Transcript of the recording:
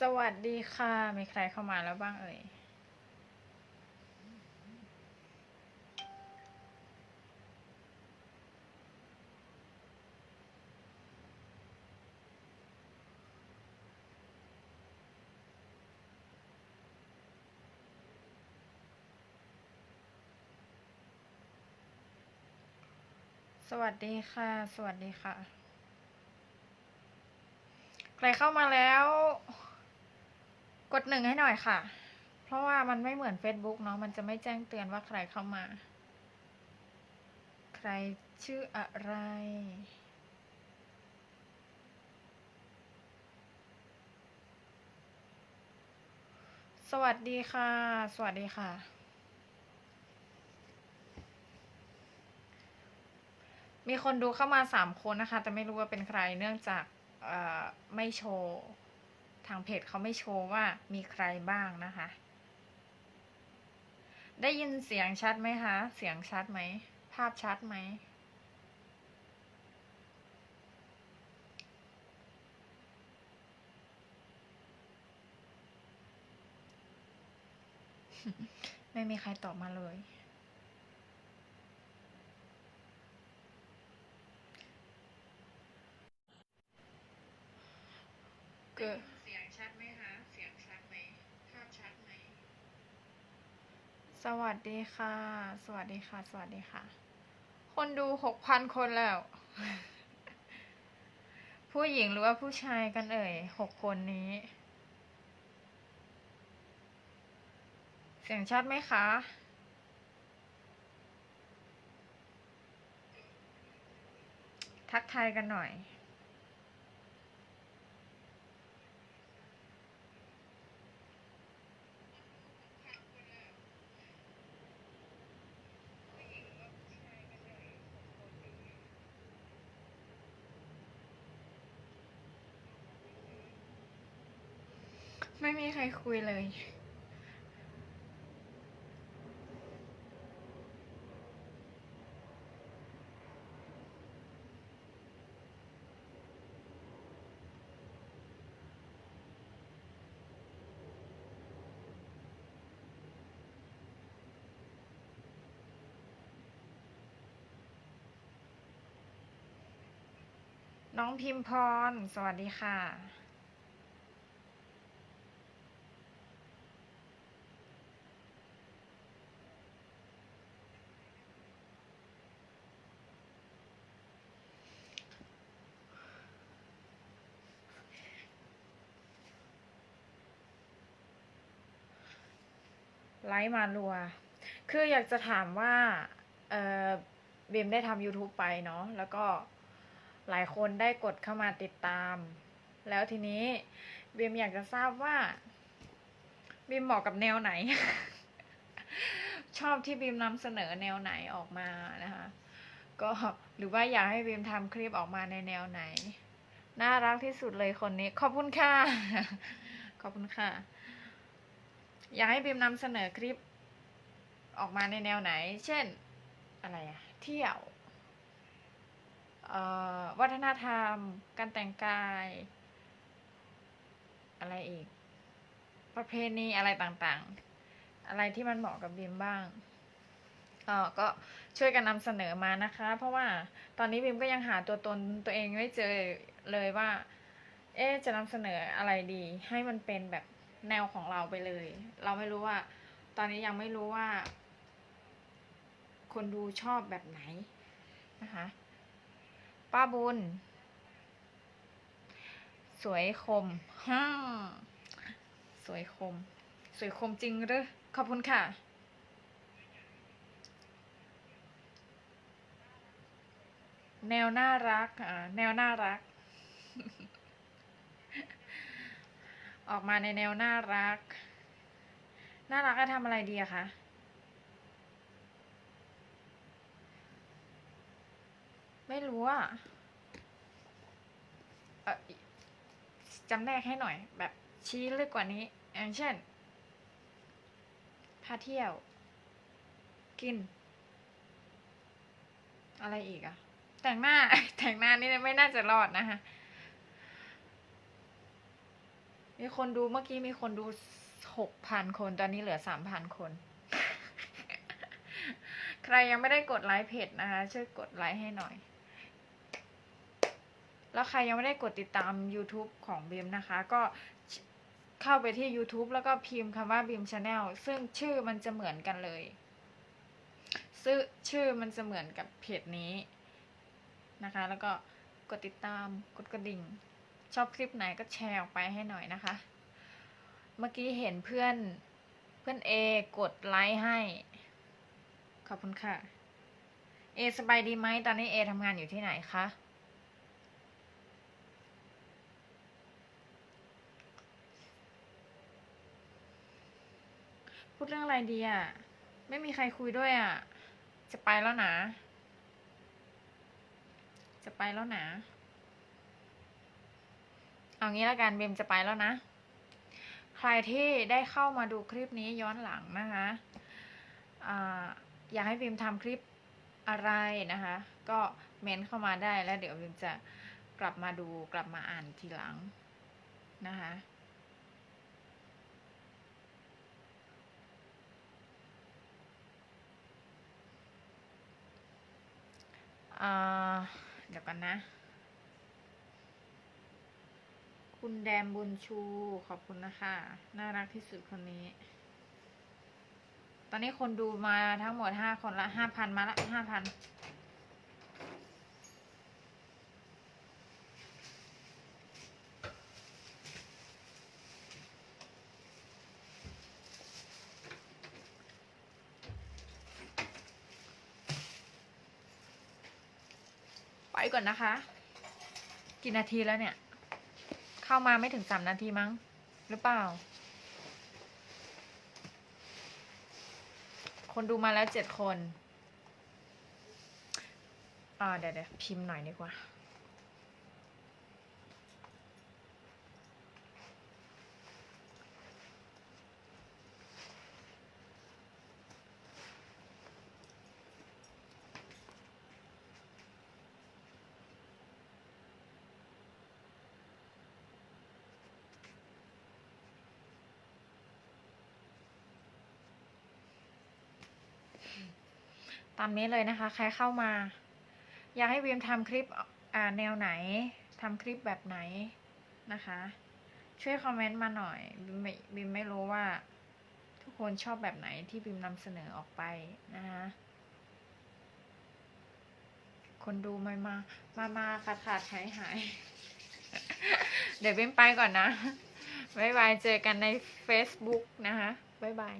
สวัสดีค่ะ มีใครเข้ามาแล้วบ้างเอ่ย สวัสดีค่ะ สวัสดีค่ะ ใครเข้ามาแล้ว กดหนึ่งให้หน่อยค่ะ เพราะว่ามันไม่เหมือน Facebook เนาะ มันจะไม่แจ้งเตือนว่าใครเข้ามา ใครชื่ออะไร สวัสดีค่ะ สวัสดีค่ะ มีคนดูเข้ามาสามคนนะคะ แต่ไม่รู้ว่าเป็นใคร เนื่องจากไม่โชว์ ทางเพจเขาไม่โชว์ว่ามีใครบ้างนะคะ ได้ยินเสียงชัดไหมคะ เสียงชัดไหม ภาพชัดไหม ไม่มีใครตอบมาเลยเกิด งชัดไหมคะ เสียงชัดไหมภาพชัดไหม สวัสดีค่ะ สวัสดีค่ะ สวัสดีค่ะ คนดูหกพันคนแล้ว ผู้หญิงหรือว่าผู้ชายกันเอ่ยหกคนนี้ เสียงชัดไหมคะทักทายกันหน่อย ไม่มีใครคุยเลย น้องพิมพร สวัสดีค่ะ ไลฟ์มารัว คืออยากจะถามว่า เออบีมได้ทำ YouTube ไปเนาะ แล้วก็หลายคนได้กดเข้ามาติดตาม แล้วทีนี้เบีมอยากจะทราบว่าบีมเหมาะกับแนวไหน ชอบที่บีมนำเสนอแนวไหนออกมานะคะ ก็หรือว่าอยากให้บีมทำคลิปออกมาในแนวไหน น่ารักที่สุดเลยคนนี้ ขอบคุณค่ะ ขอบคุณค่ะ อยากให้บีมนำเสนอคลิปออกมาในแนวไหน เช่น อะไรอะเที่ยวเอ่อวัฒนธรรม การแต่งกาย อะไรอีก ประเพณีอะไรต่างๆ อะไรที่มันเหมาะกับบีมบ้างเออก็ช่วยกันนำเสนอมานะคะ เพราะว่าตอนนี้บีมก็ยังหาตัวตนตัวเองไม่เจอเลยว่า เอ๊ะจะนำเสนออะไรดี ให้มันเป็นแบบ แนวของเราไปเลย เราไม่รู้ว่า ตอนนี้ยังไม่รู้ว่า คนดูชอบแบบไหนนะคะ ป้าบุญ สวยคมฮ่าสวยคม สวยคมจริงหรือขอบคุณค่ะแนวน่ารัก อ่า แนวน่ารัก ออกมาในแนวน่ารัก น่ารักจะทำอะไรดีอะคะไม่รู้อะเอ่อจำแนกให้หน่อย แบบชี้ลึกกว่านี้ อย่างเช่นพาเที่ยว กิน อะไรอีกอะแต่งหน้าแต่งหน้านี่ไม่น่าจะรอดนะคะ มีคนดูเมื่อกี้มีคนดูหกพันคน ตอนนี้เหลือสามพันคน ใครยังไม่ได้กดไลค์เพจนะคะ ช่วยกดไลค์ให้หน่อย แล้วใครยังไม่ได้กดติดตาม YouTube ของบีมนะคะ ก็เข้าไปที่ YouTube แล้วก็พิมพ์คำว่าบีมชาแนลซึ่งชื่อมันจะเหมือนกันเลยซึ่งชื่อมันจะเหมือนกับเพจนี้นะคะ แล้วก็กดติดตามกดกระดิ่ง ชอบคลิปไหนก็แชร์ออกไปให้หน่อยนะคะ เมื่อกี้เห็นเพื่อนเพื่อนเอกดไลค์ให้ ขอบคุณค่ะ เอสบายดีไหมตอนนี้เอทำงานอยู่ที่ไหนคะพูดเรื่องอะไรดีอะ ไม่มีใครคุยด้วยอะ จะไปแล้วนะ จะไปแล้วนะ เอางี้แล้วกันเบมจะไปแล้วนะ ใครที่ได้เข้ามาดูคลิปนี้ย้อนหลังนะคะอยากให้บิมทำคลิปอะไรนะคะ ก็เมนเข้ามาได้แล้วเดี๋ยวบิมจะกลับมาดูกลับมาอ่านทีหลังนะคะเดี๋ยวกันนะ คุณแดมบุญชู ขอบคุณนะคะ น่ารักที่สุดคนนี้ ตอนนี้คนดูมาทั้งหมดห้าคนละห้าพันมาละห้าพันไปก่อนนะคะ กี่นาทีแล้วเนี่ย เข้ามาไม่ถึงสามนาทีมั้ง หรือเปล่า คนดูมาแล้วเจ็ดคน อ่าเดี๋ยวเดี๋ยวพิมพ์หน่อยดีกว่า ตามนี้เลยนะคะ ใครเข้ามา อยากให้วิมทำคลิปอ่าแนวไหนทำคลิปแบบไหนนะคะ ช่วยคอมเมนต์มาหน่อยบิมไม่บิมไม่รู้ว่า ทุกคนชอบแบบไหนที่บิมนำเสนอออกไปนะคะคนดูม่มา มามาขาดขาดหายหายเดี๋ยวบิมไปก่อนนะ บ๊ายบาย เจอกันใน Facebook นะคะ บ๊ายบาย